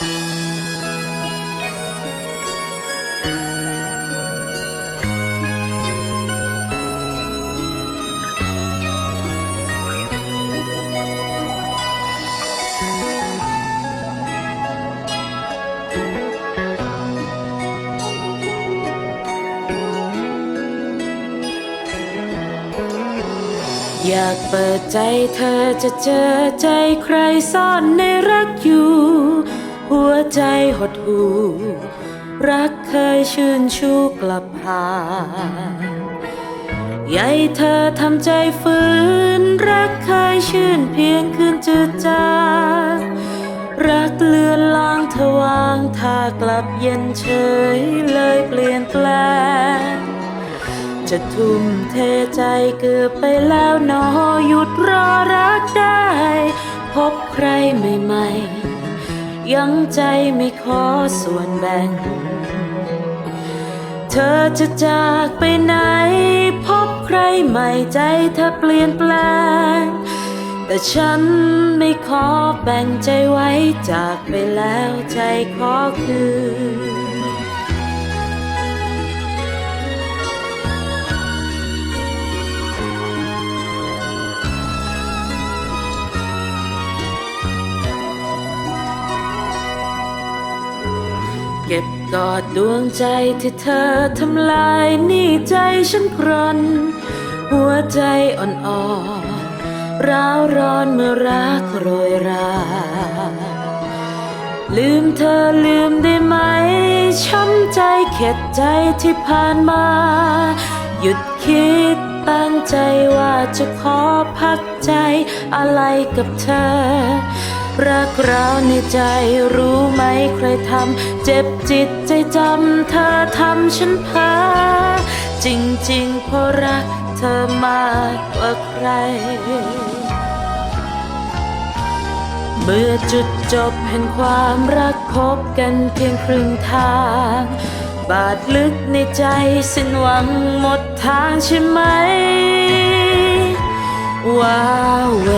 อยากเปิดใจเธอจะเจอใจใครซ่อนในรักอยู่ ใจหดหู่รักเคยชื่นชูกลับหาใหญ่เธอทำใจฝืน รักเคยชื่นเพียงคืนจืดจางรักเลือนลางทวางถ้ากลับเย็นเฉยเลยเปลี่ยนแปลงจะทุ่มเทใจเกือบไปแล้วนอหยุดรอรักได้ พบใครใหม่ๆ ยังใจไม่ขอส่วนแบ่ง เธอจะจากไปไหน พบใครใหม่ใจเธอเปลี่ยนแปลง แต่ฉันไม่ขอแบ่งใจไว้จากไปแล้วใจขอคืน เก็บกอดดวงใจที่เธอทำลายนี่ใจฉันกรนหัวใจอ่อนๆร้าวร้อนเมื่อรักโรยรา ลืมเธอลืมได้ไหม ช้ำใจเข็ดใจที่ผ่านมา หยุดคิดตั้งใจว่าจะขอพักใจอะไรกับเธอรักเราในใจรู้ไหม ทำ เจ็บจิตใจจำเธอทำฉันพ้อจริงๆเพราะรักเธอมากกว่าใคร เมื่อจุดจบแห่งความรักพบกันเพียงครึ่งทาง บาดลึกในใจสิ้นหวังหมดทางใช่ไหมว้าเว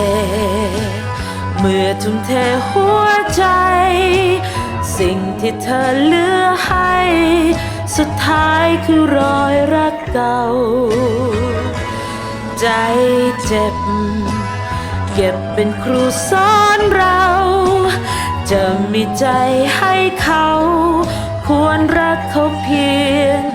เมื่อทุ่มเทหัวใจ สิ่งที่เธอเหลือให้ สุดท้ายคือรอยรักเก่า ใจเจ็บ เก็บเป็นครูสอนเรา จะมีใจให้เขา ควรรักเขาเพียง